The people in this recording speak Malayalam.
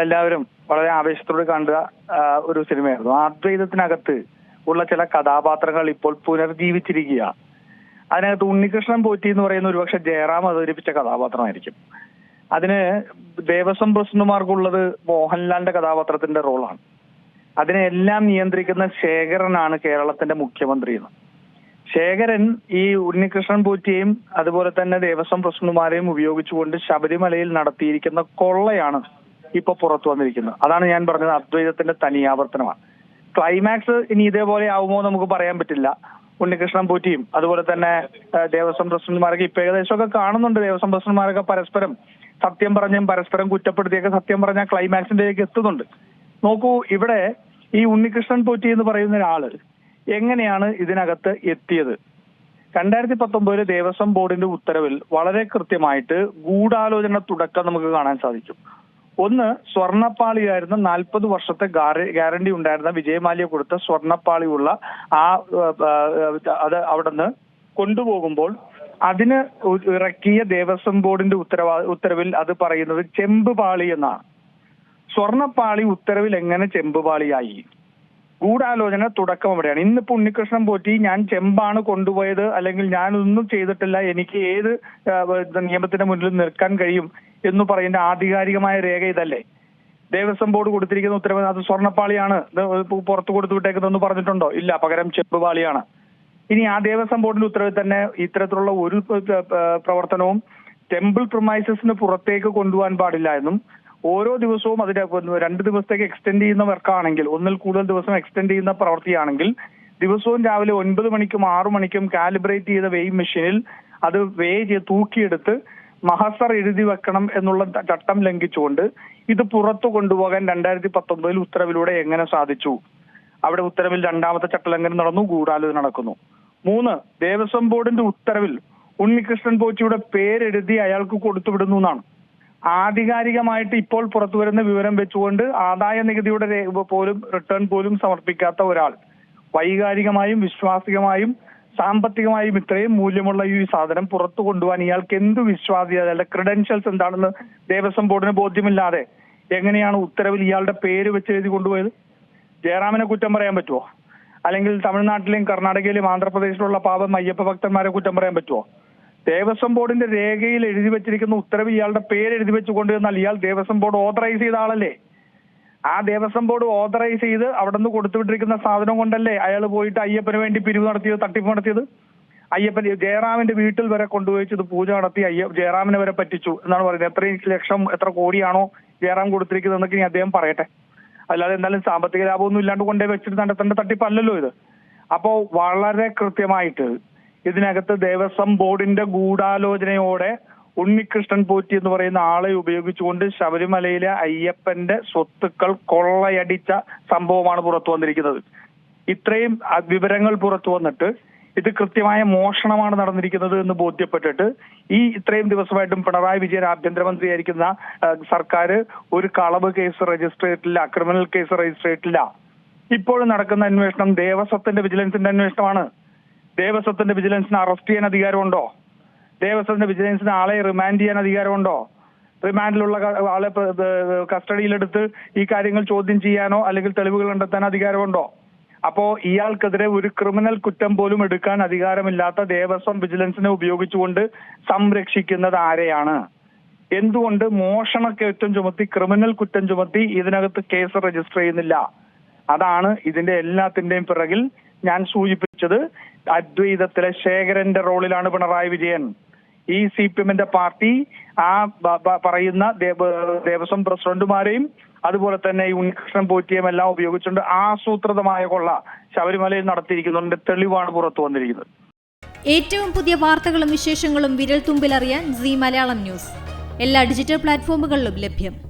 നമ്മളെല്ലാവരും വളരെ ആവേശത്തോടെ കണ്ട ഒരു സിനിമയായിരുന്നു. അദ്വൈതത്തിനകത്ത് ഉള്ള ചില കഥാപാത്രങ്ങൾ ഇപ്പോൾ പുനർജീവിച്ചിരിക്കുക അതിനകത്ത് ഉണ്ണികൃഷ്ണൻ പോറ്റി എന്ന് പറയുന്ന ഒരുപക്ഷെ ജയറാം അവതരിപ്പിച്ച കഥാപാത്രമായിരിക്കും. അതിന് ദേവസ്വം പ്രസിഡന്റുമാർക്കുള്ളത് മോഹൻലാലിന്റെ കഥാപാത്രത്തിന്റെ റോളാണ്. അതിനെല്ലാം നിയന്ത്രിക്കുന്ന ശേഖരനാണ് കേരളത്തിന്റെ മുഖ്യമന്ത്രി എന്ന്. ശേഖരൻ ഈ ഉണ്ണികൃഷ്ണൻ പോറ്റിയെയും അതുപോലെ തന്നെ ദേവസ്വം പ്രസിഡന്റുമാരെയും ഉപയോഗിച്ചുകൊണ്ട് ശബരിമലയിൽ നടത്തിയിരിക്കുന്ന കൊള്ളയാണ് ഇപ്പൊ പുറത്തു വന്നിരിക്കുന്നത് അതാണ് ഞാൻ പറഞ്ഞത് അദ്വൈതത്തിന്റെ തനിയാവർത്തനമാണ് ക്ലൈമാക്സ് ഇനി ഇതേപോലെ ആവുമോ നമുക്ക് പറയാൻ പറ്റില്ല. ഉണ്ണികൃഷ്ണൻ പൂറ്റിയും അതുപോലെ തന്നെ ദേവസ്വം പ്രസിഡന്റുമാരൊക്കെ ഇപ്പൊ ഏകദേശമൊക്കെ കാണുന്നുണ്ട്. ദേവസ്വം പ്രസിഡന്റുമാരൊക്കെ പരസ്പരം സത്യം പറഞ്ഞും പരസ്പരം കുറ്റപ്പെടുത്തിയൊക്കെ സത്യം പറഞ്ഞ ക്ലൈമാക്സിന്റെയൊക്കെ എത്തുന്നുണ്ട്. നോക്കൂ ഇവിടെ ഈ ഉണ്ണികൃഷ്ണൻ പൂറ്റി എന്ന് പറയുന്ന ഒരാൾ എങ്ങനെയാണ് ഇതിനകത്ത് എത്തിയത്? രണ്ടായിരത്തി പത്തൊമ്പതിലെ ദേവസ്വം ബോർഡിന്റെ ഉത്തരവിൽ വളരെ കൃത്യമായിട്ട് ഗൂഢാലോചന തുടക്കം നമുക്ക് കാണാൻ സാധിക്കും. ഒന്ന് സ്വർണപ്പാളിയായിരുന്ന നാൽപ്പത് വർഷത്തെ ഗ്യാരണ്ടി ഉണ്ടായിരുന്ന വിജയമാലിയെ കൊടുത്ത സ്വർണപ്പാളിയുള്ള ആ അത് അവിടുന്ന് കൊണ്ടുപോകുമ്പോൾ അതിന് ഇറക്കിയ ദേവസ്വം ബോർഡിന്റെ ഉത്തരവാ ഉത്തരവിൽ അത് പറയുന്നത് ചെമ്പ് പാളി എന്നാണ്. സ്വർണപ്പാളി ഉത്തരവിൽ എങ്ങനെ ചെമ്പ് പാളിയായി? ഗൂഢാലോചന തുടക്കം അവിടെയാണ്. ഇന്നിപ്പോ ഉണ്ണികൃഷ്ണൻ പോറ്റി ഞാൻ ചെമ്പാണ് കൊണ്ടുപോയത് അല്ലെങ്കിൽ ഞാനൊന്നും ചെയ്തിട്ടില്ല എനിക്ക് ഏത് നിയമത്തിന്റെ മുന്നിൽ നിൽക്കാൻ കഴിയും എന്ന് പറയുന്ന ആധികാരികമായ രേഖ ഇതല്ലേ? ദേവസ്വം ബോർഡ് കൊടുത്തിരിക്കുന്ന ഉത്തരവ് അത് സ്വർണപ്പാളിയാണ്. പുറത്തു കൊടുത്തു വിട്ടേക്കുന്നതെന്ന് പറഞ്ഞിട്ടുണ്ടോ? ഇല്ല പകരം ചെമ്പുപാളിയാണ്. ഇനി ആ ദേവസ്വം ബോർഡിന്റെ ഉത്തരവിൽ തന്നെ ഇത്തരത്തിലുള്ള ഒരു പ്രവർത്തനവും ടെമ്പിൾ പ്രൊമൈസസിന് പുറത്തേക്ക് കൊണ്ടുപോകാൻ പാടില്ല എന്നും ഓരോ ദിവസവും അതിന്റെ രണ്ട് ദിവസത്തേക്ക് എക്സ്റ്റെൻഡ് ചെയ്യുന്ന വർക്കാണെങ്കിൽ ഒന്നിൽ കൂടുതൽ ദിവസം എക്സ്റ്റെൻഡ് ചെയ്യുന്ന പ്രവൃത്തിയാണെങ്കിൽ ദിവസവും രാവിലെ ഒൻപത് മണിക്കും ആറു മണിക്കും കാലിബ്രേറ്റ് ചെയ്ത വെയിങ് മെഷീനിൽ അത് വേ തൂക്കിയെടുത്ത് മഹസർ എഴുതി വെക്കണം എന്നുള്ള ചട്ടം ലംഘിച്ചുകൊണ്ട് ഇത് പുറത്തു കൊണ്ടുപോകാൻ രണ്ടായിരത്തി പത്തൊമ്പതിൽ ഉത്തരവിലൂടെ എങ്ങനെ സാധിച്ചു? അവിടെ ഉത്തരവിൽ രണ്ടാമത്തെ ചട്ടലംഘനം നടന്നു? ഗൂഢാലോചന നടക്കുന്നു. മൂന്ന് ദേവസ്വം ബോർഡിന്റെ ഉത്തരവിൽ ഉണ്ണികൃഷ്ണൻ പോച്ചിയുടെ പേരെഴുതി അയാൾക്ക് കൊടുത്തുവിടുന്നു എന്നാണ്. ആധികാരികമായിട്ട് ഇപ്പോൾ പുറത്തു വരുന്ന വിവരം വെച്ചുകൊണ്ട് ആദായ നികുതിയുടെ പോലും റിട്ടേൺ പോലും സമർപ്പിക്കാത്ത ഒരാൾ. വൈകാരികമായും വിശ്വാസികമായും സാമ്പത്തികമായും ഇത്രയും മൂല്യമുള്ള ഈ സാധനം പുറത്തു കൊണ്ടുപോകാൻ ഇയാൾക്ക് എന്ത് വിശ്വാസ്യത അല്ല? ക്രിഡൻഷ്യൽസ് എന്താണെന്ന് ദേവസ്വം ബോർഡിന് ബോധ്യമില്ലാതെ എങ്ങനെയാണ് ഉത്തരവിൽ ഇയാളുടെ പേര് വെച്ച് എഴുതി കൊണ്ടുപോയത്? ജയറാമിനെ കുറ്റം പറയാൻ പറ്റുമോ അല്ലെങ്കിൽ തമിഴ്നാട്ടിലെയും കർണാടകയിലെയും ആന്ധ്രാപ്രദേശിലുള്ള പാപം അയ്യപ്പ ഭക്തന്മാരെ കുറ്റം പറയാൻ പറ്റുമോ ദേവസ്വം ബോർഡിന്റെ രേഖയിൽ എഴുതി വെച്ചിരിക്കുന്ന ഉത്തരവ് ഇയാളുടെ പേര് എഴുതി വെച്ച് കൊണ്ടുവന്നാൽ ഇയാൾ ദേവസ്വം ബോർഡ് ഓതറൈസ് ചെയ്ത ആളല്ലേ? ആ ദേവസ്വം ബോർഡ് ഓതറൈസ് ചെയ്ത് അവിടെ നിന്ന് കൊടുത്തുവിട്ടിരിക്കുന്ന സാധനം കൊണ്ടല്ലേ അയാൾ പോയിട്ട് അയ്യപ്പന് വേണ്ടി പിരിവ് നടത്തിയത് തട്ടിപ്പ് നടത്തിയത്? അയ്യപ്പൻ ജയറാമിന്റെ വീട്ടിൽ വരെ കൊണ്ടുപോയിച്ചത് പൂജ നടത്തി അയ്യ ജയറാമിനെ വരെ പറ്റിച്ചു എന്നാണ് പറയുന്നത്. എത്ര ലക്ഷം എത്ര കോടിയാണോ ജയറാം കൊടുത്തിരിക്കുന്നത് എന്നൊക്കെ ഇനി അദ്ദേഹം പറയട്ടെ. അല്ലാതെ എന്തായാലും സാമ്പത്തിക ലാഭമൊന്നും ഇല്ലാണ്ട് കൊണ്ടേ വെച്ചിട്ട് നടത്തേണ്ട തട്ടിപ്പല്ലല്ലോ ഇത്. അപ്പോ വളരെ കൃത്യമായിട്ട് ഇതിനകത്ത് ദേവസ്വം ബോർഡിന്റെ ഗൂഢാലോചനയോടെ ഉണ്ണികൃഷ്ണൻ പോറ്റി എന്ന് പറയുന്ന ആളെ ഉപയോഗിച്ചുകൊണ്ട് ശബരിമലയിലെ അയ്യപ്പന്റെ സ്വത്തുക്കൾ കൊള്ളയടിച്ച സംഭവമാണ് പുറത്തു വന്നിരിക്കുന്നത്. ഇത്രയും വിവരങ്ങൾ പുറത്തു വന്നിട്ട് ഇത് കൃത്യമായ മോഷണമാണ് നടന്നിരിക്കുന്നത് എന്ന് ബോധ്യപ്പെട്ടിട്ട് ഈ ഇത്രയും ദിവസമായിട്ടും പിണറായി വിജയൻ ആഭ്യന്തരമന്ത്രിയായിരിക്കുന്ന സർക്കാർ ഒരു കളവ് കേസ് രജിസ്റ്റർ ചെയ്തിട്ടില്ല ക്രിമിനൽ കേസ് രജിസ്റ്റർ ചെയ്തിട്ടില്ല. ഇപ്പോഴും നടക്കുന്ന അന്വേഷണം ദേവസ്വത്തിന്റെ വിജിലൻസിന്റെ അന്വേഷണമാണ്. ദേവസ്വത്തിന്റെ വിജിലൻസിന് അറസ്റ്റ് ചെയ്യാൻ അധികാരമുണ്ടോ? ദേവസ്വത്തിന്റെ വിജിലൻസിന് ആളെ റിമാൻഡ് ചെയ്യാൻ അധികാരമുണ്ടോ? റിമാൻഡിലുള്ള ആളെ കസ്റ്റഡിയിലെടുത്ത് ഈ കാര്യങ്ങൾ ചോദ്യം ചെയ്യാനോ അല്ലെങ്കിൽ തെളിവുകൾ കണ്ടെത്താൻ അധികാരമുണ്ടോ? അപ്പോ ഇയാൾക്കെതിരെ ഒരു ക്രിമിനൽ കുറ്റം പോലും എടുക്കാൻ അധികാരമില്ലാത്ത ദേവസ്വം വിജിലൻസിനെ ഉപയോഗിച്ചുകൊണ്ട് സംരക്ഷിക്കുന്നത് ആരെയാണ്? എന്തുകൊണ്ട് മോഷണ കുറ്റം ചുമത്തി ക്രിമിനൽ കുറ്റം ചുമത്തി ഇതിനകത്ത് കേസ് രജിസ്റ്റർ ചെയ്യുന്നില്ല? അതാണ് ഇതിന്റെ എല്ലാത്തിന്റെയും പിറകിൽ ഞാൻ സൂചിപ്പിച്ചത്. അദ്വൈതത്തിലെ ശേഖരന്റെ റോളിലാണ് പിണറായി വിജയൻ. ഈ സി പി എമ്മിന്റെ പാർട്ടി ആ പറയുന്ന ദേവ- ദേവസ്വം പ്രസിഡന്റുമാരെയും അതുപോലെ തന്നെ ഈ ഉണ്ണികൃഷ്ണൻ പോറ്റിയും എല്ലാം ഉപയോഗിച്ചുകൊണ്ട് ആസൂത്രിതമായ കൊള്ള ശബരിമലയിൽ നടത്തിയിരിക്കുന്നതിന്റെ തെളിവാണ് പുറത്തു വന്നിരിക്കുന്നത്. ഏറ്റവും പുതിയ വാർത്തകളും വിശേഷങ്ങളും വിരൽ തുമ്പിലറിയാൻ സി മലയാളം ന്യൂസ്. എല്ലാ ഡിജിറ്റൽ പ്ലാറ്റ്ഫോമുകളിലും ലഭ്യം.